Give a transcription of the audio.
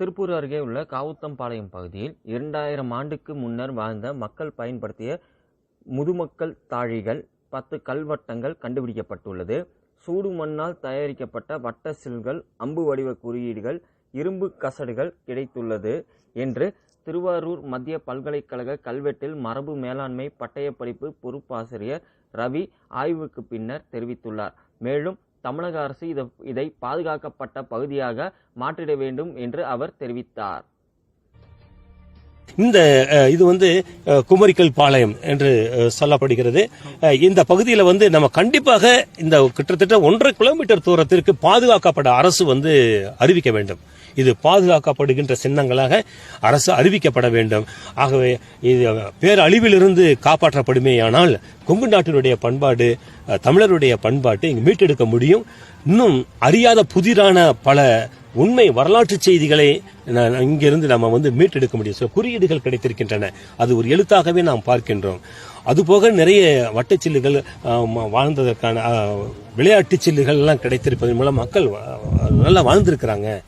திருப்பூர் அருகே உள்ள காவுத்தம்பாளையம் பகுதியில் இரண்டாயிரம் ஆண்டுக்கு முன்னர் வாழ்ந்த மக்கள் பயன்படுத்திய முதுமக்கள் தாழிகள் பத்து கல்வட்டங்கள் கண்டுபிடிக்கப்பட்டுள்ளது. சூடு மண்ணால் தயாரிக்கப்பட்ட வட்ட சில்கள் அம்பு வடிவ குறியீடுகள் இரும்பு கசடுகள் கிடைத்துள்ளது என்று திருவாரூர் மத்திய பல்கலைக்கழக கல்வெட்டில் மரபு மேலாண்மை பட்டயப்படிப்பு பொறுப்பாசிரியர் ரவி ஆய்வுக்கு பின்னர் தெரிவித்துள்ளார். மேலும் தமிழக அரசு இதை பாதுகாக்கப்பட்ட பகுதியாக மாற்றிட வேண்டும் என்று அவர் தெரிவித்தார். இந்த இது வந்து குமரிக்கல் பாளையம் என்று சொல்லப்படுகிறது. இந்த பகுதியில் வந்து நம்ம கண்டிப்பாக இந்த கிட்டத்தட்ட ஒன்றரை கிலோமீட்டர் தூரத்திற்கு பாதுகாக்கப்பட்ட அரசு வந்து அறிவிக்க வேண்டும். இது பாதுகாக்கப்படுகின்ற சின்னங்களாக அரசு அறிவிக்கப்பட வேண்டும். ஆகவே இது பேரழிவிலிருந்து காப்பாற்றப்படுமேயானால் கொங்கு நாட்டினுடைய பண்பாடு தமிழருடைய பண்பாட்டை இங்கு மீட்டெடுக்க முடியும். இன்னும் அறியாத புதிரான பல உண்மை வரலாற்று செய்திகளை ந- இங்கிருந்து நம்ம வந்து மீட்டெடுக்க முடியும். சில குறியீடுகள் கிடைத்திருக்கின்றன. அது ஒரு எழுத்தாகவே நாம் பார்க்கின்றோம். அதுபோக நிறைய வட்டச்சில்லுகள் வாழ்ந்ததற்கான விளையாட்டு விளையாட்டுச் சில்லுகள் எல்லாம் கிடைத்திருப்பதன் மூலம் மக்கள் நல்லா வாழ்ந்திருக்கிறாங்க.